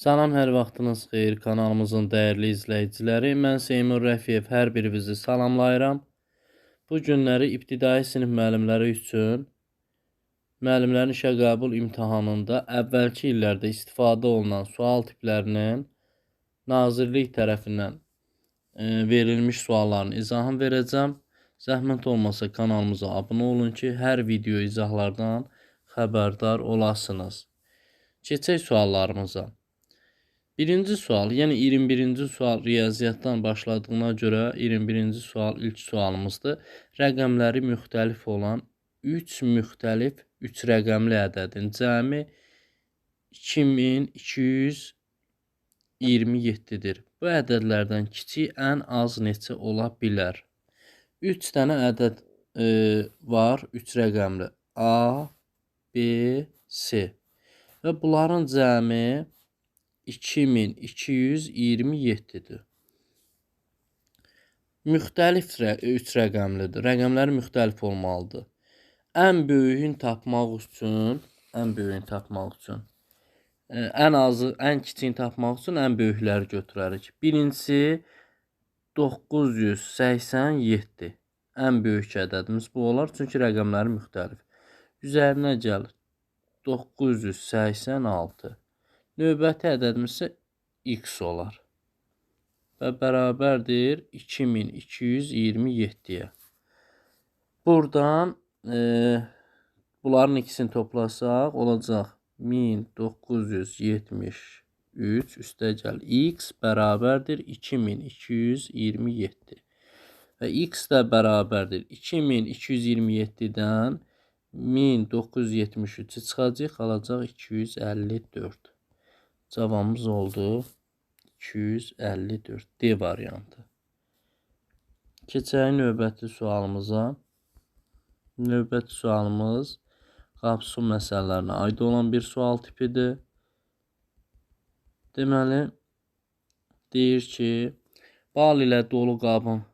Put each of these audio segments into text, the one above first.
Salam, hər vaxtınız xeyir kanalımızın dəyərli izləyiciləri. Mən Seymur Rəfiyev hər birinizi salamlayıram. Bu günləri ibtidai sinif müəllimləri üçün müəllimlərin işə qəbul imtahanında əvvəlki illərdə istifadə olunan sual tiplərinin Nazirlik tərəfindən e, verilmiş sualların izahını verəcəm. Zəhmət olmasa kanalımıza abunə olun ki, hər video izahlardan xəbərdar olasınız. Keçək suallarımıza. Birinci sual, yəni 21-ci sual riyaziyyatdan başladığına görə 21-ci sual ilk sualımızdır. Rəqəmləri müxtəlif olan 3 müxtəlif 3 rəqəmli ədədin cəmi 2227-dir. Bu ədədlərdən kiçik ən az neçə ola bilər? 3 dənə ədəd e, var, 3 rəqəmli. A, B, C. Və bunların cəmi 2227-dir. Müxtəlif rə 3 rəqəmlidir. Rəqəmlər müxtəlif olmalıdır. Ən böyüyünü tapmaq üçün, ən böyüyünü tapmaq üçün e, ən azı, ən kiçiyini tapmaq üçün ən böyükləri götürərik. Birincisi 987. Ən böyük ədədimiz bu olar, çünki rəqəmləri müxtəlif. Üzərinə gəlir 986. Növbəti ədədimiz isə x olar. Və bərabərdir 2227-yə. Buradan e, bunların ikisini toplasaq olacaq 1973 üstə gəl x bərabərdir 2227. Və x də bərabərdir 2227-dən 1973-ü çıxacaq, qalacaq 254. Cavabımız oldu 254 D variantı. Keçək növbəti sualımıza. Növbəti sualımız qapsu məsələlərinə aid olan bir sual tipidir. Deməli, deyir ki, bal ilə dolu qabın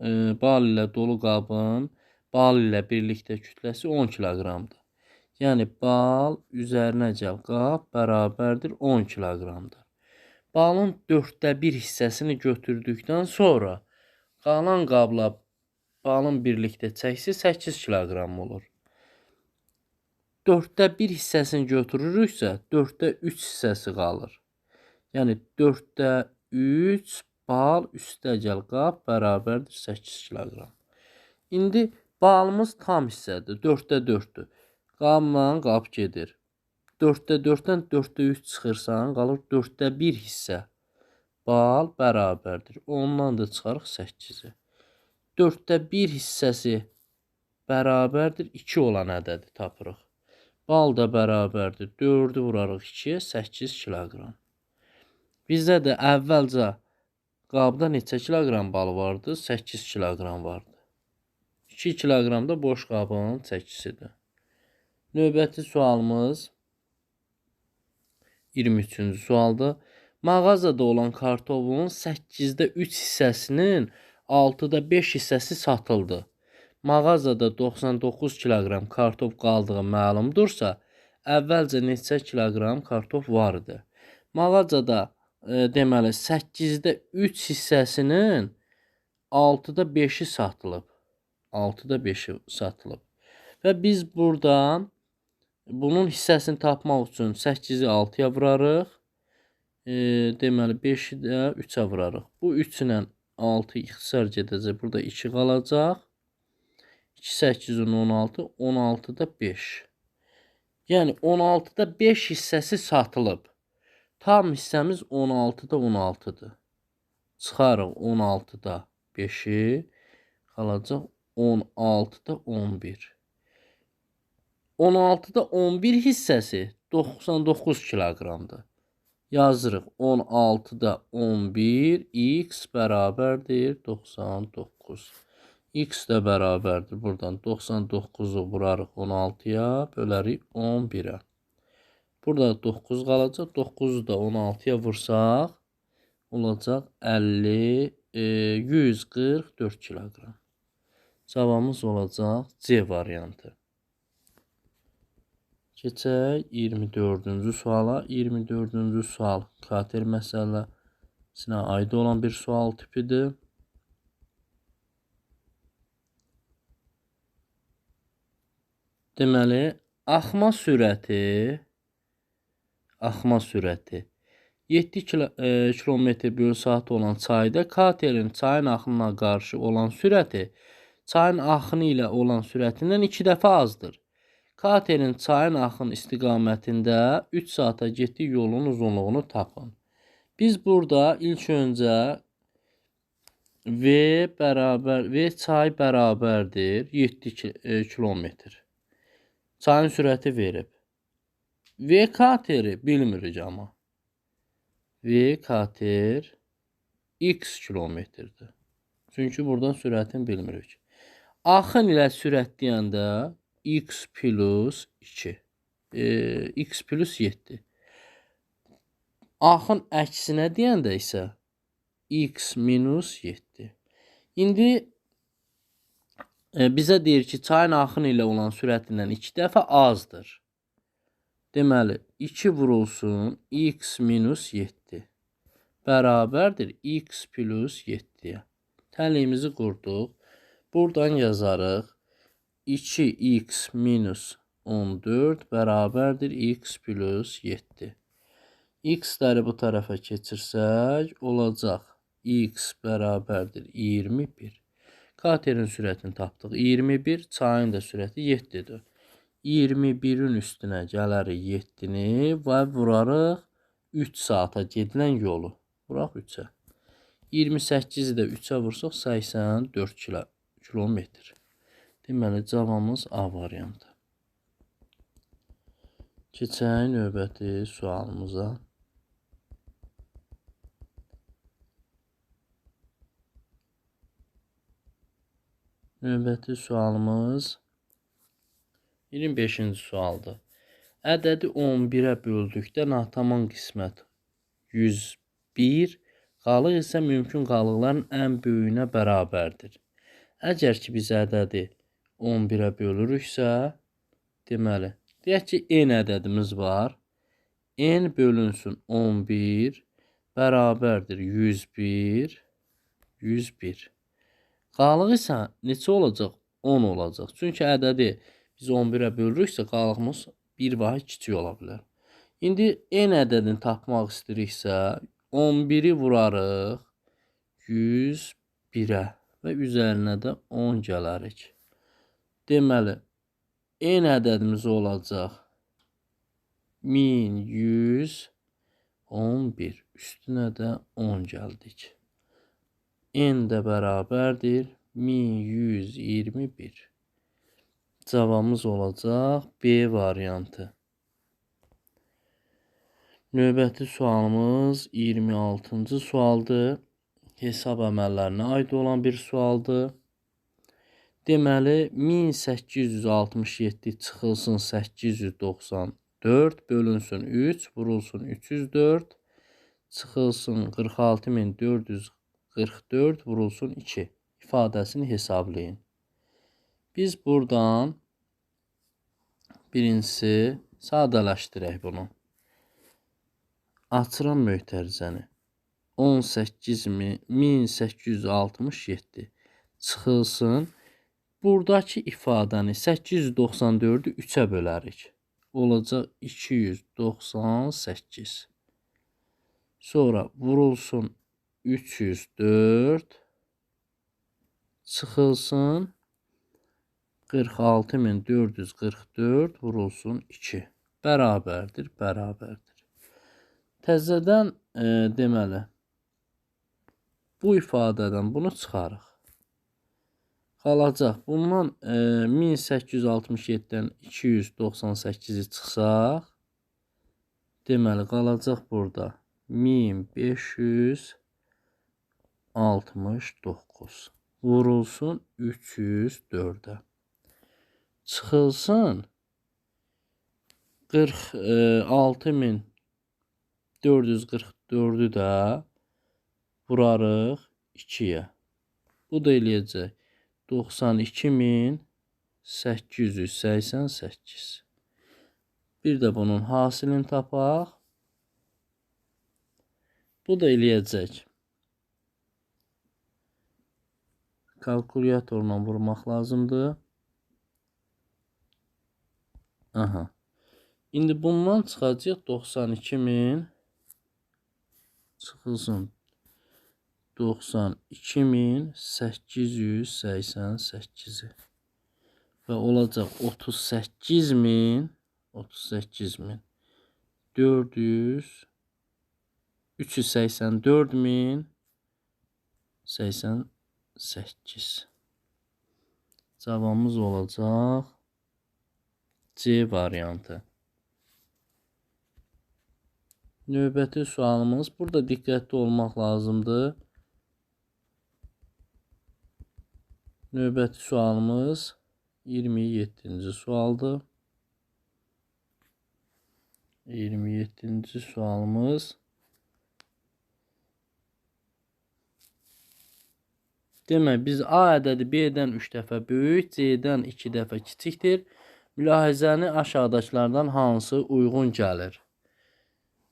e, bal ilə dolu qabın bal ilə birlikdə kütləsi 10 kiloqramdır. Yəni bal üzərinə gəl qab bərabərdir 10 kiloqramdır. Balın 4də 1 hissəsini götürdükdən sonra qalan qabla balın birlikdə çəkisi 8 kiloqram olur. 4də 1 hissəsini götürürüksə 4də 3 hissəsi qalır. Yəni 4də 3 bal üstə gəl qab bərabərdir 8 kiloqram. İndi balımız tam hissədir. 4də 4-dür. Qabla qab gedir. 4-də 4-dən 4-də 3 çıxırsan, qalır 4-də 1 hissə. Bal bərabərdir. Ondan da çıxarıq 8-i. 4-də 1 hissəsi bərabərdir 2 olan ədədi tapırıq. Bal da bərabərdir. 4-ü vurarıq 2-yə 8 kiloqram. Bizdə də əvvəlcə qabda neçə kiloqram bal vardı? 8 kiloqram vardı. 2 kiloqram da boş qabın çəkisidir. Növbəti sualımız 23-cü sualdır. Mağazada olan kartofun 8-də 3 hissəsinin 6-da 5 hissəsi satıldı. Mağazada 99 kiloqram kartof qaldığı məlumdursa, əvvəlcə neçə kiloqram kartof var idi? Mağazada e, deməli 8-də 3 hissəsinin 6-da 5-i satılıb. 6-da 5-i satılıb. Və biz buradan Bunun hissəsini tapmaq üçün 8-i 6-ya vurarıq. E, deməli 5-i də 3-ə vurarıq. Bu 3 ilə 6 ixtisar gedəcək. Burada 2 qalacaq. 2 8-in 16, 16-da 5. Yəni 16-da 5 hissəsi satılıb. Tam hissəmiz 16-da 16-dır. Çıxarıq 16-da 5-i, qalacaq 16-da 11. 16-da 11 hissəsi 99 kiloqramdır. Yazırıq 16-da 11 x bərabərdir 99. x də bərabərdir. Buradan 99-u vurarıq 16-ya, bölərik 11-ə. Burada 9 qalacaq. 9-u da 16-ya vursaq olacaq 50 e, 144 kiloqram. Cavabımız olacaq C variantı. Keçək 24-cü suala. 24-cü sual kater məsələsinə aid olan bir sual tipidir. Deməli, axma sürəti axma sürəti 7 km bölü saat olan çayda katerin çayın axınına qarşı olan sürəti çayın axını ilə olan sürətindən 2 dəfə azdır. Katerin çayın axın istiqamətində 3 saata getdiyi yolun uzunluğunu tapın. Biz burada ilk öncə V bərabər V çay bərabərdir 7 kilometr. Çayın sürəti verib. V kateri bilmirik amma. V kater x kilometrdir. Çünki buradan sürətini bilmirik. Axın ilə sürət deyəndə x plus 2. E, x plus 7. Axın əksinə deyəndə isə x minus 7. İndi e, bizə deyir ki, çayın axını ilə olan sürətindən 2 dəfə azdır. Deməli, 2 vurulsun x minus 7 bərabərdir x plus 7-yə. Tənliyimizi qurduq. Buradan yazarıq. 2x minus 14 bərabərdir x plus 7. x-ləri bu tərəfə keçirsək, olacaq x bərabərdir 21. Katerin sürətini tapdıq. 21, çayın da sürəti 7-dir. 21-in üstünə gələrik 7-ni və vurarıq 3 saata gedilən yolu. Vuraq 3-ə. 28-i də 3-ə vursaq 84 kilo, kilometr. Deməli, cavabımız A variantı. Keçək növbəti sualımıza. Növbəti sualımız 25-ci sualdır. Ədədi 11-ə böldükdə nataman qismət 101, qalıq isə mümkün qalıqların ən böyüyünə bərabərdir. Əgər ki biz ədədi 11-ə bölürüksə, deməli, deyək ki n ədədimiz var. n bölünsün 11 bərabərdir 101 101. Qalıq isə neçə olacaq? 10 olacaq. Çünki ədədi biz 11-ə bölürüksə qalığımız 1 vahid kiçik ola bilər. İndi n ədədini tapmaq istəyiriksə 11-i vurarıq 101-ə və üzərinə də 10 gələrik. Deməli n ədədimiz olacaq 1111 üstünə də 10 gəldik. n də bərabərdir 1121. Cavabımız olacaq B variantı. Növbəti sualımız 26-cı sualdır. Hesab əməllərinə aid olan bir sualdır. Deməli 1867 çıxılsın 894 bölünsün 3 vurulsun 304 çıxılsın 46444 vurulsun 2 ifadəsini hesablayın. Biz buradan birincisi sadələşdirək bunu. Açıram möhtərizəni. 18867 çıxılsın. Buradakı ifadəni 894-ü 3-ə bölərik. Olacaq 298. Sonra vurulsun 304 çıxılsın 46444 vurulsun 2 bərabərdir, bərabərdir. Təzədən e, deməli bu ifadədən bunu çıxarıq. Qalacaq. Bundan e, 1867-dən 298-i çıxsaq, deməli qalacaq burada 1569 vurulsun 304-ə çıxılsın 46444-ü də vurarıq 2-yə. Bu da eləyəcək 92888. Bir də bunun hasilini tapaq. Bu da eləyəcək. Kalkulyatorla vurmaq lazımdır. Aha. İndi bundan çıxacaq 92000 çıxılsın 92888-i və olacaq 38000 38000 400 384000 88 Cavabımız olacaq C variantı. Növbəti sualımız. Burada diqqətli olmaq lazımdır. Növbəti sualımız 27-ci sualdır. 27-ci sualımız Demək, biz A ədədi B-dən 3 dəfə böyük, C-dən 2 dəfə kiçikdir. Mülahizəni aşağıdakılardan hansı uyğun gəlir?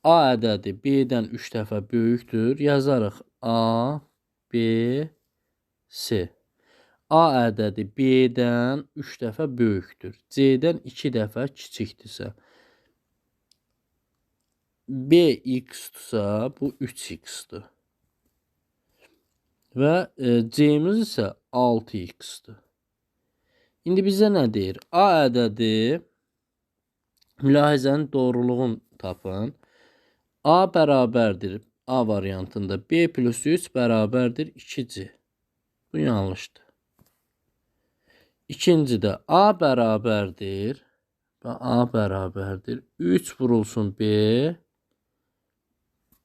A ədədi B-dən 3 dəfə böyükdür. Yazarıq A, B, C. A ədədi B-dən 3 dəfə böyükdür. C-dən 2 dəfə kiçikdirsə. B x-dirsə, bu 3x-dir. Və e, C-miz isə 6x-dir. İndi bizə nə deyir? A ədədi mülahizənin doğruluğunu tapın. A bərabərdir A variantında B plus 3 bərabərdir 2C. Bu yanlışdır. İkincidə A bərabərdir və A bərabərdir 3 vurulsun B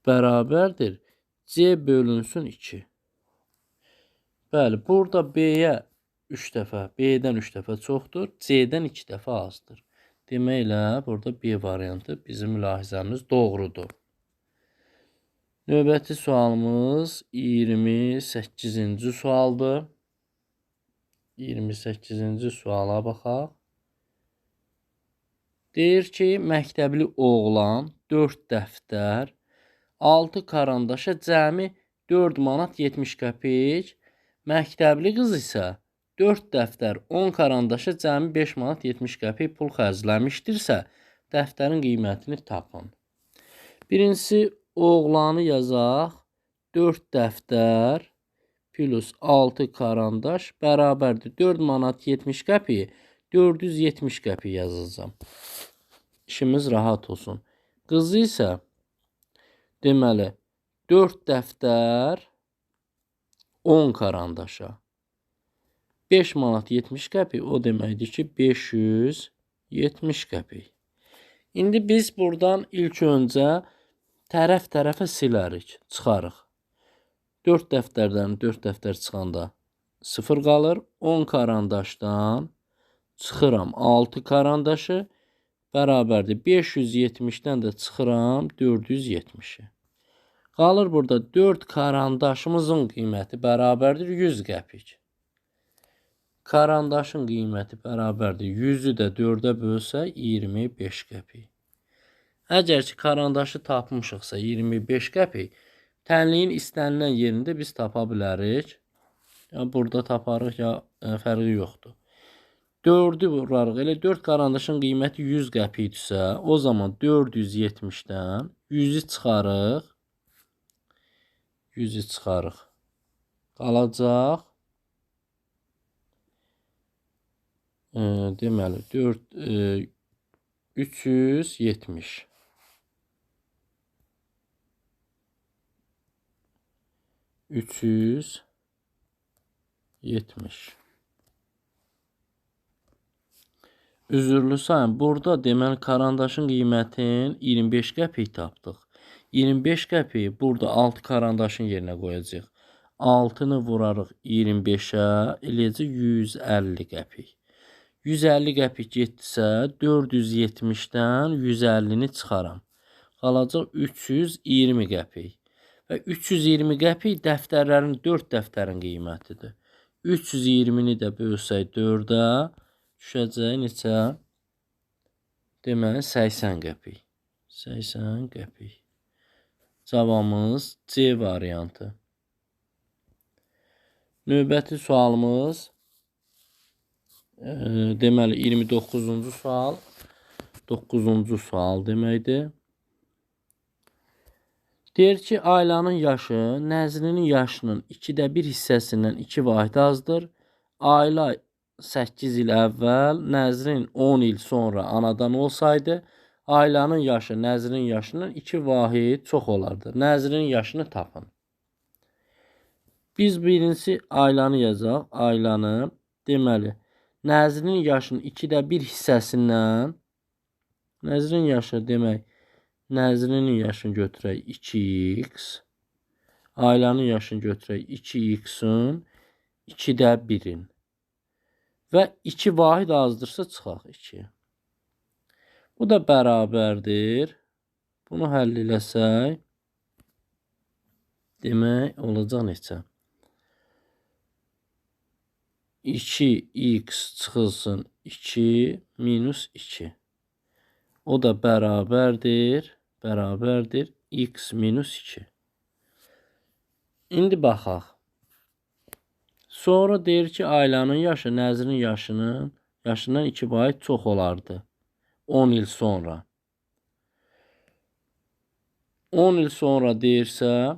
bərabərdir C bölünsün 2. Bəli, burada B-yə 3 dəfə, B-dən 3 dəfə çoxdur, C-dən 2 dəfə azdır. Deməklə, burada B variantı bizim mülahizəmiz doğrudur. Növbəti sualımız 28-ci sualdır. 28-ci suala baxaq. Deyir ki, məktəbli oğlan 4 dəftər, 6 karandaşa cəmi 4 manat 70 qəpik, Məktəbli qız isə 4 dəftər 10 karandaşa cəmi 5 manat 70 qəpik pul xərcləmişdirsə, dəftərin qiymətini tapın. Birincisi oğlanı yazaq. 4 dəftər plus 6 karandaş bərabərdir 4 manat 70 qəpik 470 qəpik yazacağam. İşimiz rahat olsun. Qızı isə deməli 4 dəftər 10 karandaşa 5 manat 70 qəpik o deməkdir ki 570 qəpik. İndi biz buradan ilk öncə tərəf-tərəfə silərik, çıxarıq. 4 dəftərdən 4 dəftər çıxanda 0 qalır. 10 karandaşdan çıxıram 6 karandaşı bərabərdir 570-dən də çıxıram 470-i. Qalır burada 4 karandaşımızın qiyməti bərabərdir 100 qəpik. Karandaşın qiyməti bərabərdir 100-ü də 4-ə bölsək 25 qəpik. Əgər ki karandaşı tapmışıqsa 25 qəpik, tənliyin istənilən yerində biz tapa bilərik. Ya burada taparıq ya e, fərqi yoxdur. 4-ü vurarıq. Elə 4 karandaşın qiyməti 100 qəpikdirsə, o zaman 470-dən 100-ü çıxarıq. 100-ü çıxarıq. Qalacaq. E, deməli 4 e, 370 370 Üzürlü sayın. Burada deməli karandaşın qiymətini 25 qəpik tapdıq. 25 qəpiyi burada 6 karandaşın yerinə qoyacağıq. 6-nı vurarıq 25-ə, eləyəcək 150 qəpik. 150 qəpik getdisə, 470-dən 150-ni çıxaram. Qalacaq 320 qəpik. Və 320 qəpik dəftərlərin 4 dəftərin qiymətidir. 320-ni də bölsək 4-ə düşəcək neçə? Deməli 80 qəpik. 80 qəpik. Cavabımız C variantı. Növbəti sualımız e, deməli 29-cu sual 9-cu sual deməkdir. Deyir ki, ailənin yaşı Nəzrinin yaşının 2də 1 hissəsindən 2 vahid azdır. Ailə 8 il əvvəl, Nəzrin 10 il sonra anadan olsaydı, ailənin yaşı Nəzrin yaşının 2 vahid çox olardı. Nəzrin yaşını tapın. Biz birincisi ayləni yazaq. Ayləni deməli Nəzrin yaşının 2də 1 hissəsindən Nəzrin yaşı demək Nəzrinin yaşını götürək 2x. Ailənin yaşını götürək 2x-in 2-də 1-in. Və 2 vahid azdırsa çıxaq 2. Bu da bərabərdir. Bunu həll eləsək demək olacaq neçə? 2x çıxılsın 2 minus 2. O da bərabərdir, bərabərdir x minus 2. İndi baxaq. Sonra deyir ki, ailənin yaşı Nəzrin yaşının yaşından 2 vahid çox olardı. 10 il sonra. 10 il sonra deyirsə,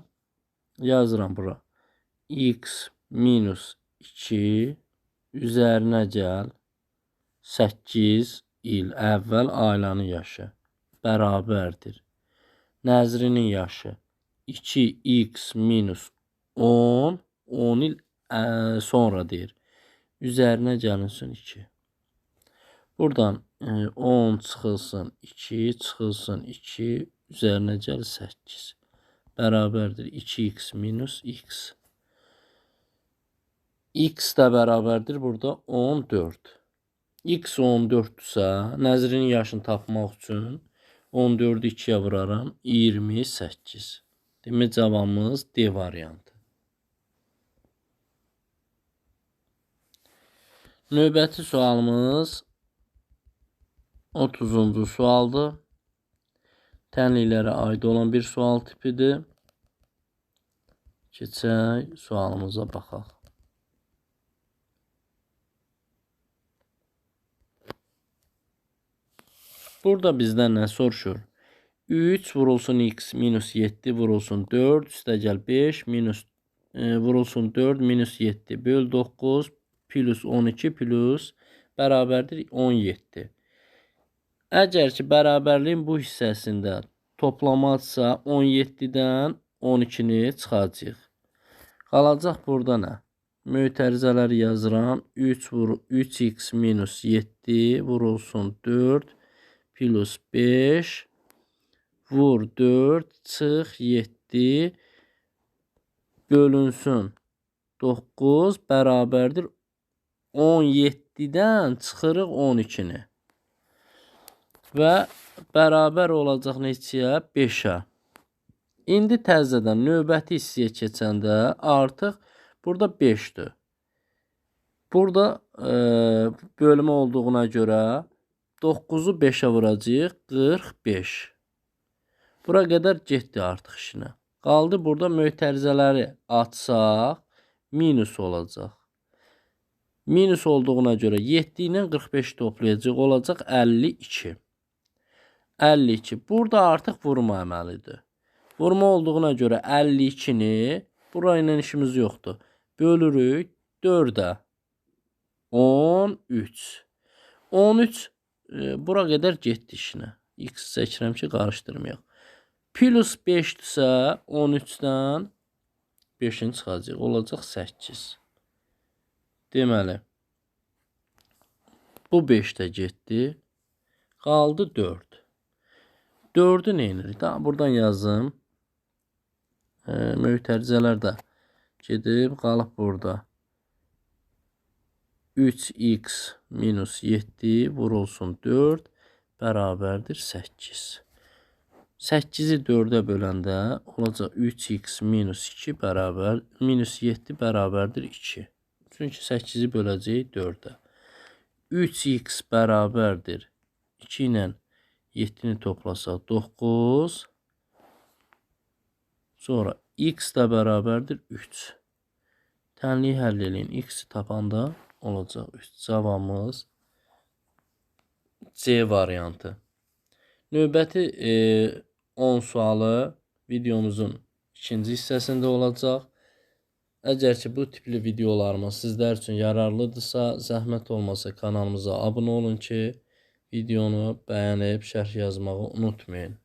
yazıram bura. x minus 2 üzərinə gəl 8 il əvvəl ailənin yaşı bərabərdir. Nəzrinin yaşı 2x minus 10 10 il ə, sonra deyir. Üzərinə gəlinsin 2. Buradan ə, 10 çıxılsın 2, çıxılsın 2, üzərinə gəl 8. Bərabərdir 2x minus x x də bərabərdir burada 14. x 14-dürsə, Nəzrinin yaşını tapmaq üçün 14-ü 2-yə vuraram 28. Demək cavabımız D variantı. Növbəti sualımız 30-cu sualdır. Tənliklərə aid olan bir sual tipidir. Keçək sualımıza baxaq. Burada bizdən nə soruşur? 3 vurulsun x minus 7 vurulsun 4 üstə gəl 5 minus e, vurulsun 4 minus 7 böl 9 plus 12 plus bərabərdir 17. Əgər ki bərabərliyin bu hissəsində toplamazsa 17-dən 12-ni çıxacağıq. Qalacaq burada nə? Mötərizələri yazıram. 3 vur 3x minus 7 vurulsun 4 plus 5 vur 4 çıx 7 bölünsün 9 bərabərdir 17-dən çıxırıq 12-ni. Və bərabər olacaq neçəyə? 5-ə. İndi təzədən növbəti hissəyə keçəndə artıq burada 5-dür. Burada e, bölmə olduğuna görə 9-u 5-ə vuracağıq. 45. Bura qədər getdi artıq işinə. Qaldı burada mötərizələri açsaq minus olacaq. Minus olduğuna görə 7 ilə 45 toplayacaq olacaq 52. 52. Burada artıq vurma əməlidir. Vurma olduğuna görə 52-ni bura ilə işimiz yoxdur. Bölürük 4-ə. 13. 13 bura qədər getdi işinə. X çəkirəm ki, qarışdırmayaq. Plus 5-dirsə 13-dən 5-in çıxacaq. Olacaq 8. Deməli, bu 5 də getdi. Qaldı 4. 4-ü nə edirik? Daha buradan yazım. E, mötərizələr də gedib qalıb burada. 3x minus 7 vurulsun 4 bərabərdir 8. 8-i 4-ə böləndə olacaq 3x minus 2 bərabər minus 7 bərabərdir 2. Çünki 8-i böləcəyik 4-ə. 3x bərabərdir 2 ilə 7-ni toplasaq 9. Sonra x də bərabərdir 3. Tənliyi həll eləyin. X-i tapanda olacaq 3. Cavabımız C variantı. Növbəti e, 10 sualı videomuzun ikinci hissəsində olacaq. Əgər ki bu tipli videolarımız sizlər üçün yararlıdırsa, zəhmət olmasa kanalımıza abunə olun ki, videonu bəyənib şərh yazmağı unutmayın.